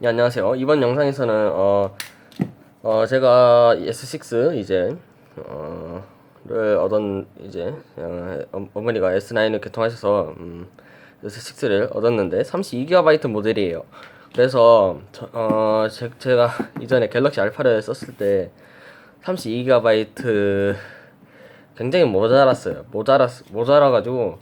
네, 안녕하세요. 이번 영상에서는 어, 어 제가 S6 이제 어를 얻은 이제 어, 어머니가 S9을 개통하셔서 음, S6를 얻었는데 32GB 모델이에요. 그래서 저, 어 제, 제가 이전에 갤럭시 알파를 썼을 때 32GB 굉장히 모자랐어요. 모자랐 모자라 가지고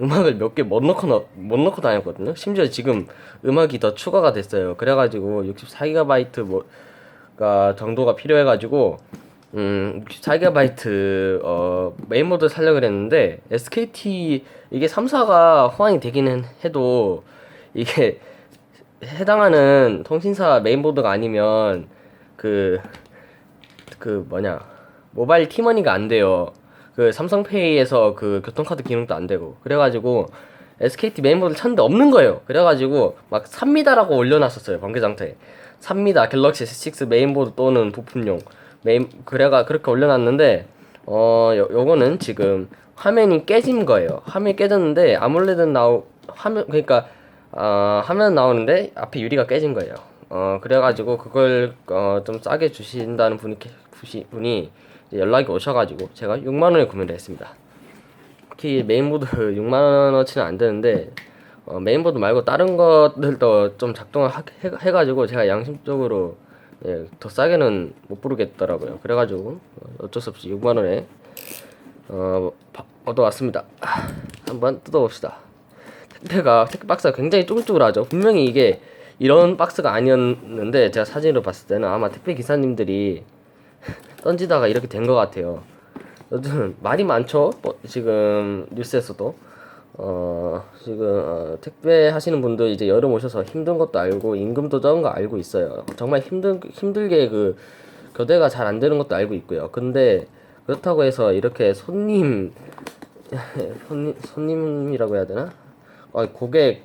음악을 몇 개 못 넣고 나- 못 넣고 다녔거든요. 심지어 지금 음악이 더 추가가 됐어요. 그래가지고 64GB 뭐가 정도가 필요해가지고 음 64GB 어 메인 모드 살려 그랬는데 SKT 이게 3사가 호환이 되기는 해도 이게 해당하는 통신사 메인보드가 아니면 그그 뭐냐 모바일 티머니가 안 돼요. 그 삼성페이에서 그 교통카드 기능도 안 되고 그래가지고 SKT 메인보드를 찾는데 없는 거예요. 그래가지고 막 삽니다라고 올려놨었어요 관계장터에 삽니다 갤럭시 S6 메인보드 또는 부품용 메인 그래가 그렇게 올려놨는데 어 요, 요거는 지금 화면이 깨진 거예요. 화면이 깨졌는데 아몰레드 나오 화면 그러니까 어, 화면 나오는데 앞에 유리가 깨진 거예요. 어 그래가지고 그걸 어, 좀 싸게 주신다는 분이 계- 분이, 연락이 오셔가지고 제가 6만 원에 구매를 했습니다. 특히 메인보드 6만 원어치는 안 되는데 어, 메인보드 말고 다른 것들도 좀 작동을 하, 해, 해가지고 제가 양심적으로 예, 더 싸게는 못 부르겠더라고요. 그래가지고 어, 어쩔 수 없이 6만 원에 어, 바- 얻어왔습니다. 아, 한번 뜯어봅시다. 택배가 택배 박스가 굉장히 쭈글쭈글하죠. 분명히 이게 이런 박스가 아니었는데 제가 사진으로 봤을 때는 아마 택배 기사님들이 던지다가 이렇게 된 것 같아요. 요즘 말이 많죠. 뭐, 지금 뉴스에서도 어 지금 어, 택배 하시는 분들 이제 여름 오셔서 힘든 것도 알고 임금도 적은 거 알고 있어요. 정말 힘든 힘들게 그 교대가 잘 안 되는 것도 알고 있고요. 근데 그렇다고 해서 이렇게 손님 손님 손님이라고 해야 되나? 아 고객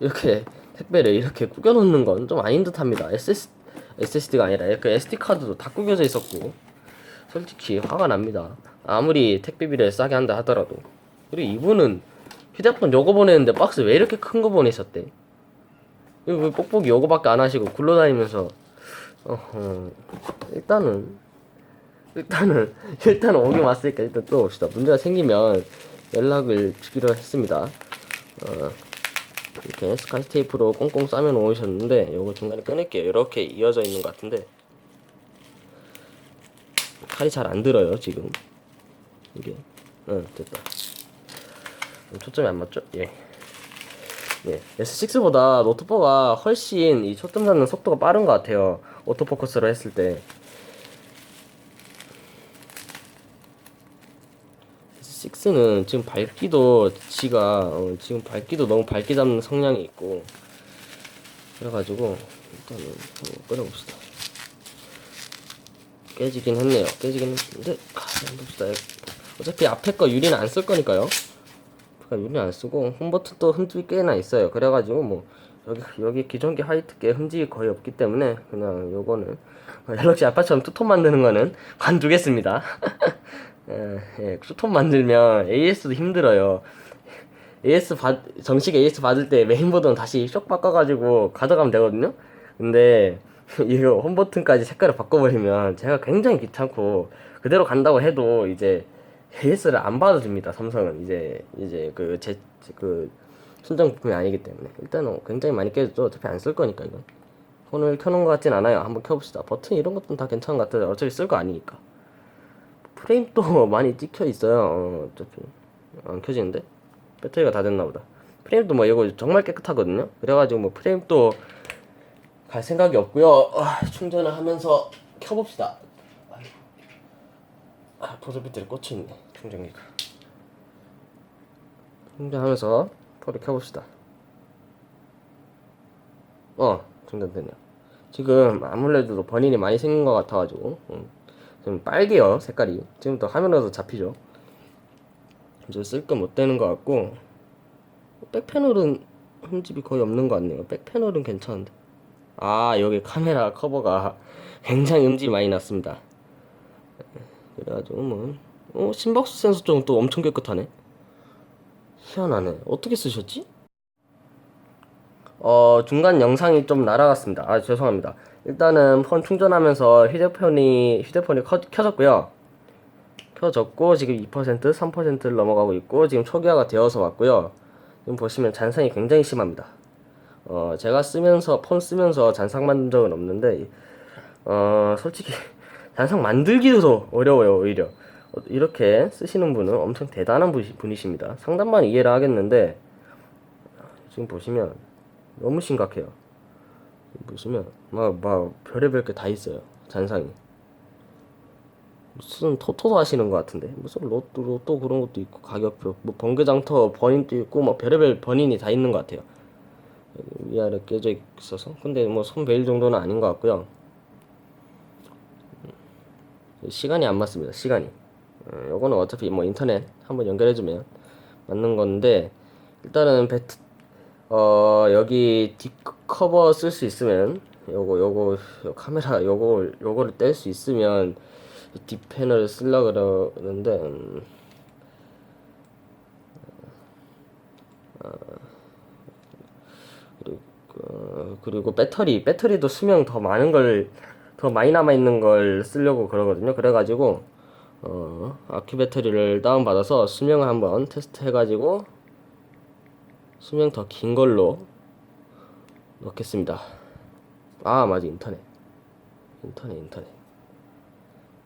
이렇게 택배를 이렇게 구겨 놓는 건 좀 아닌 듯합니다. SS SSD가 아니라 그 SD 카드도 다 구겨져 있었고 솔직히 화가 납니다. 아무리 택배비를 싸게 한다 하더라도 그리고 이분은 휴대폰 요거 보내는데 박스 왜 이렇게 큰 거 보내셨대? 이거 왜 뽁뽁이 요거밖에 안 하시고 굴러다니면서 어허 일단은 일단은 일단은 오긴 왔으니까 일단 뜯어봅시다. 문제가 생기면 연락을 주기로 했습니다. 어, 이렇게 스카치 테이프로 꽁꽁 싸매 놓으셨는데 요거 중간에 꺼낼게요. 이렇게 이어져 있는 것 같은데 칼이 잘 안 들어요 지금 이게 응 됐다 초점이 안 맞죠? 예. 예. S6보다 노트4가 훨씬 이 초점 잡는 속도가 빠른 것 같아요. 오토포커스로 했을 때. S6는 지금 밝기도 지가 어, 지금 밝기도 너무 밝게 잡는 성향이 있고 그래가지고 일단은 끓여봅시다. 깨지긴 했네요. 깨지긴 했는데 아, 한번 봅시다. 어차피 앞에 거 유리는 안 쓸 거니까요. 그러니까 유리 안 쓰고 홈 버튼도 흔적이 꽤나 있어요. 그래가지고 뭐 여기 여기 기존기 하이트께 흔적이 거의 없기 때문에 그냥 요거는 갤럭시 아빠처럼 투톤 만드는 거는 관두겠습니다. 예, 예, 투톤 만들면 AS도 힘들어요. AS 받 정식 AS 받을 때 메인보드는 다시 쇽 바꿔가지고 가져가면 되거든요. 근데 이거 홈 버튼까지 색깔을 바꿔버리면 제가 굉장히 귀찮고 그대로 간다고 해도 이제 AS를 안 받아줍니다. 삼성은 이제 이제 그 제그 순정 부품이 아니기 때문에 일단은 굉장히 많이 깨졌죠. 어차피 안 쓸 거니까 이건 폰을 켜놓은 것 같진 않아요. 한번 켜봅시다. 버튼 이런 것도 다 괜찮은 것 같아요. 어차피 쓸 거 아니니까 프레임도 많이 찍혀 있어요. 어, 어차피 안 켜지는데 배터리가 다 됐나 보다. 프레임도 뭐 이거 정말 깨끗하거든요. 그래가지고 뭐 프레임도 갈 생각이 없고요. 아, 충전을 하면서 켜봅시다. 아, 배터리 꽂혀 있네. 충전기가. 충전하면서 폰을 켜봅시다. 어, 충전되네요. 지금 아무래도 번인이 많이 생긴 것 같아가지고 음, 좀 빨개요 색깔이. 지금부터 화면에서 잡히죠. 이제 쓸거 못 되는 것 같고 백패널은 흠집이 거의 없는 것 같네요. 백패널은 괜찮은데. 아 여기 카메라 커버가 굉장히 흠집이 많이 났습니다. 그래가지고 뭐 어, 심박수 센서 쪽은 또 엄청 깨끗하네. 희한하네. 어떻게 쓰셨지? 어, 중간 영상이 좀 날아갔습니다. 아, 죄송합니다. 일단은 폰 충전하면서 휴대폰이, 휴대폰이 커, 켜졌고요. 켜졌고, 지금 2%, 3%를 넘어가고 있고, 지금 초기화가 되어서 왔고요. 지금 보시면 잔상이 굉장히 심합니다. 어, 제가 쓰면서, 폰 쓰면서 잔상 만든 적은 없는데, 어, 솔직히, 잔상 만들기도 어려워요, 오히려. 어, 이렇게 쓰시는 분은 엄청 대단한 분이- 분이십니다. 상담만 이해를 하겠는데, 지금 보시면, 너무 심각해요. 보시면 막, 막 별의별 게 다 있어요. 잔상이. 무슨 토토도 하시는 것 같은데 무슨 로또 로또 그런 것도 있고 가격표 뭐 번개장터 번인도 있고 뭐 별의별 번인이 다 있는 것 같아요. 위아래 깨져 있어서 근데 뭐 손 베일 정도는 아닌 것 같고요. 음, 시간이 안 맞습니다. 시간이. 어, 요거는 어차피 뭐 인터넷 한번 연결해주면 맞는 건데 일단은 배트 어 여기 뒷 커버 쓸 수 있으면 요거 요거 요 카메라 요거 요거를 뗄 수 있으면 뒷 패널을 쓸라 그러는데 음, 그리고, 어, 그리고 배터리 배터리도 수명 더 많은 걸 더 많이 남아 있는 걸 쓰려고 그러거든요. 그래가지고 어 아큐 배터리를 다운 받아서 수명을 한번 테스트 해가지고 수명 더 긴 걸로 넣겠습니다. 아 맞아 인터넷 인터넷 인터넷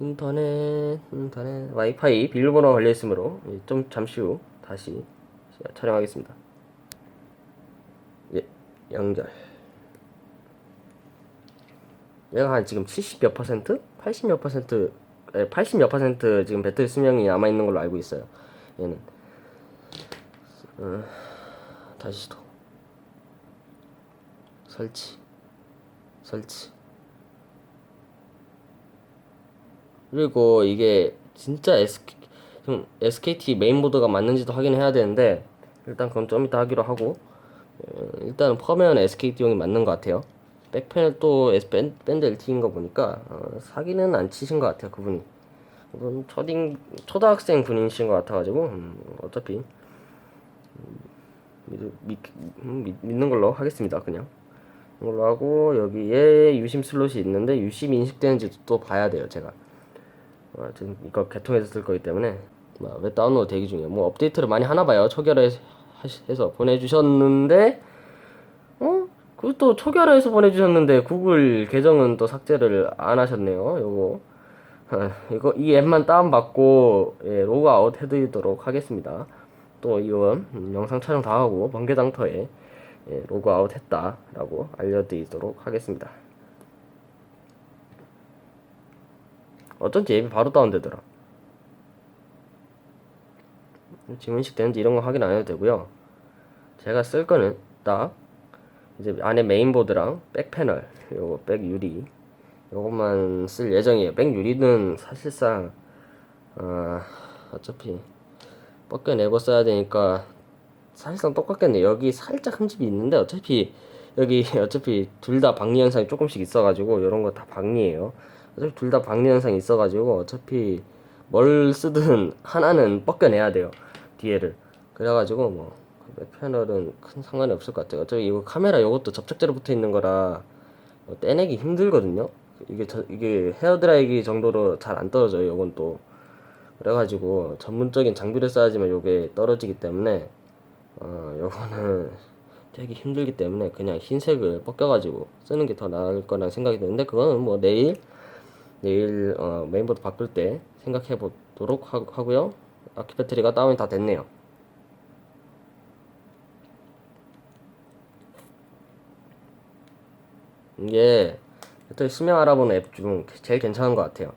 인터넷 인터넷 와이파이 비밀번호가 걸려 있으므로 좀 잠시 후 다시 촬영하겠습니다. 예 연결. 얘가 한 지금 70몇 퍼센트? 80몇 퍼센트? 80몇 퍼센트 지금 배터리 수명이 남아 있는 걸로 알고 있어요. 얘는 어, 다시 시도 설치 설치 그리고 이게 진짜 SK, 좀 SKT 메인보드가 맞는지도 확인해야 되는데 일단 그건 좀 이따 하기로 하고 어, 일단은 펌웨어는 SKT용이 맞는 것 같아요. 백패널 또 S- 밴- 밴드 LTE인 거 보니까 어, 사기는 안 치신 것 같아요 그분이 그분 초딩 초등학생 분이신 것 같아가지고 음, 어차피 믿, 믿, 음, 믿, 믿는 걸로 하겠습니다 그냥. 이걸로 하고 여기에 유심 슬롯이 있는데 유심이 인식되는지도 또 봐야 돼요 제가. 어, 지금 이거 개통해서 쓸 거기 때문에. 뭐, 왜 다운로드 대기 중이에요. 뭐 업데이트를 많이 하나 봐요 초기화해서 해서 보내주셨는데 어? 그것도 초기화해서 보내주셨는데 구글 계정은 또 삭제를 안 하셨네요 요거 아, 이거 이 앱만 다운받고 예, 로그아웃 해드리도록 하겠습니다. 또 이건 음, 영상 촬영 다 하고 번개장터에 예, 로그아웃 했다라고 알려드리도록 하겠습니다. 어쩐지 앱이 바로 다운되더라. 지금 인식 되는지 이런 거 확인 안 해도 되고요. 제가 쓸 거는 딱 이제 안에 메인보드랑 백 패널, 요거 백 유리 요것만 쓸 예정이에요. 백 유리는 사실상 어, 어차피 벗겨내고 써야 되니까 사실상 똑같겠네. 여기 살짝 흠집이 있는데 어차피 여기 어차피 둘 다 박리 현상이 조금씩 있어가지고 이런 거 다 박리예요. 어차피 둘 다 박리 현상이 있어가지고 어차피 뭘 쓰든 하나는 벗겨내야 돼요. 뒤에를. 그래가지고 뭐 패널은 큰 상관이 없을 것 같아요. 어차피 이거 카메라 이것도 접착제로 붙어 있는 거라 어, 떼내기 힘들거든요. 이게 저, 이게 헤어드라이기 정도로 잘 안 떨어져요. 이건 또 그래가지고 전문적인 장비를 써야지만 요게 떨어지기 때문에 어 요거는 되게 힘들기 때문에 그냥 흰색을 벗겨가지고 쓰는 게 더 나을 거란 생각이 드는데 그거는 뭐 내일 내일 어 메인보드 바꿀 때 생각해 보도록 하, 하고요. 아키 배터리가 다운이 다 됐네요. 이게 배터리 수명 알아보는 앱 중 제일 괜찮은 것 같아요.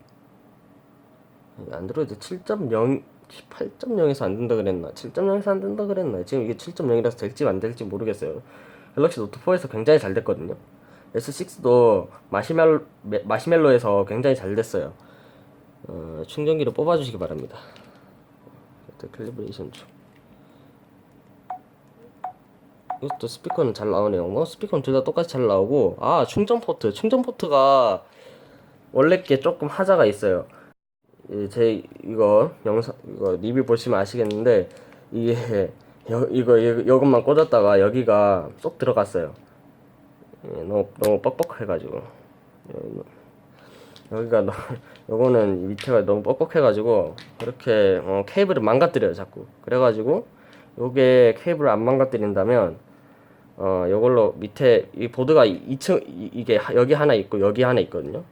안드로이드 7.0, 8.0에서 안 된다 그랬나? 7.0에서 안 된다 그랬나? 지금 이게 7.0이라서 될지 안 될지 모르겠어요. 갤럭시 노트 4에서 굉장히 잘 됐거든요. S6도 마시멜로, 메- 마시멜로에서 굉장히 잘 됐어요. 어, 충전기를 뽑아주시기 바랍니다. 클리브레이션 중. 이것도 스피커는 잘 나오네요. 뭐 스피커는 둘 다 똑같이 잘 나오고 아 충전 포트 충전 포트가 원래 게 조금 하자가 있어요. 예, 제 이거 영상 이거 리뷰 보시면 아시겠는데 이게 여, 이거 이- 이것만 꽂았다가 여기가 쏙 들어갔어요. 예, 너무 너무 뻑뻑해가지고 여- 여기가 너, 요거는 밑에가 너무 뻑뻑해가지고 그렇게 어, 케이블을 망가뜨려요 자꾸. 그래가지고 요게 케이블을 안 망가뜨린다면 어 요걸로 밑에 이 보드가 2층 이- 이게 하- 여기 하나 있고 여기 하나 있거든요.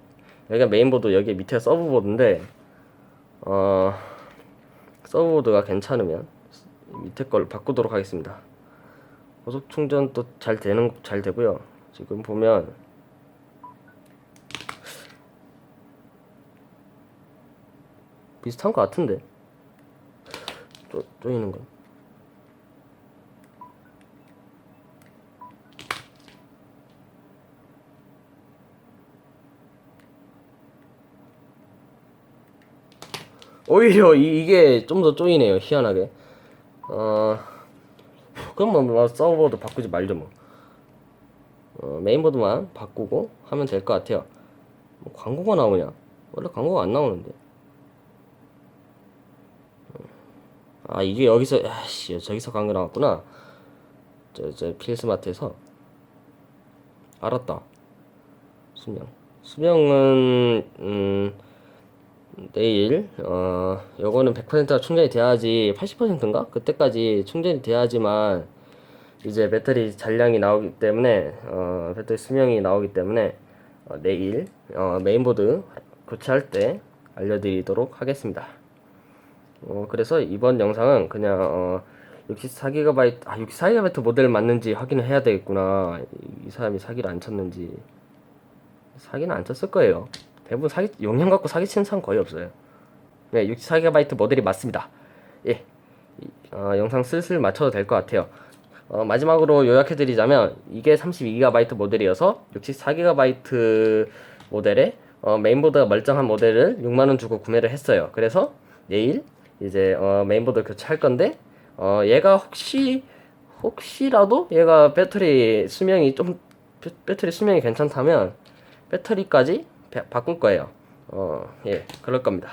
여기가 메인보드 여기 밑에 서브보드인데 어 서브보드가 괜찮으면 밑에 걸 바꾸도록 하겠습니다. 고속 충전도 잘 되는 잘 되고요. 지금 보면 비슷한 것 같은데. 쪼, 쪼이는 건 오히려 이, 이게 좀 더 쪼이네요 희한하게. 어 그럼 뭐, 뭐 서버도 바꾸지 말죠 뭐. 어, 메인보드만 바꾸고 하면 될 것 같아요. 뭐 광고가 나오냐? 원래 광고가 안 나오는데 아 이게 여기서 아씨 저기서 광고 나왔구나. 저 저 필스마트에서. 알았다. 수명. 수명은 음 내일 어 요거는 100%가 충전이 돼야지 80%인가? 그때까지 충전이 돼야지만 이제 배터리 잔량이 나오기 때문에 어 배터리 수명이 나오기 때문에 어, 내일 어 메인보드 교체할 때 알려드리도록 하겠습니다. 어, 그래서 이번 영상은 그냥 어, 64GB 아 64GB 모델 맞는지 확인을 해야 되겠구나. 이, 이 사람이 사기를 안 쳤는지 사기는 안 쳤을 거예요. 대부분 사기 용량 갖고 사기 치는 사람 거의 없어요. 네, 64GB 모델이 맞습니다. 예, 이- 어, 영상 슬슬 맞춰도 될 것 같아요. 어, 마지막으로 요약해드리자면 이게 32GB 모델이어서 64GB 모델에 어, 메인보드가 멀쩡한 모델을 6만원 주고 구매를 했어요. 그래서 내일 이제 어, 메인보드 교체할 건데 어, 얘가 혹시 혹시라도 얘가 배터리 수명이 좀 배, 배터리 수명이 괜찮다면 배터리까지 배- 바꿀 거예요. 어, 예, 그럴 겁니다.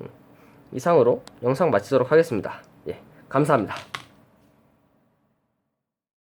음, 이상으로 영상 마치도록 하겠습니다. 예, 감사합니다.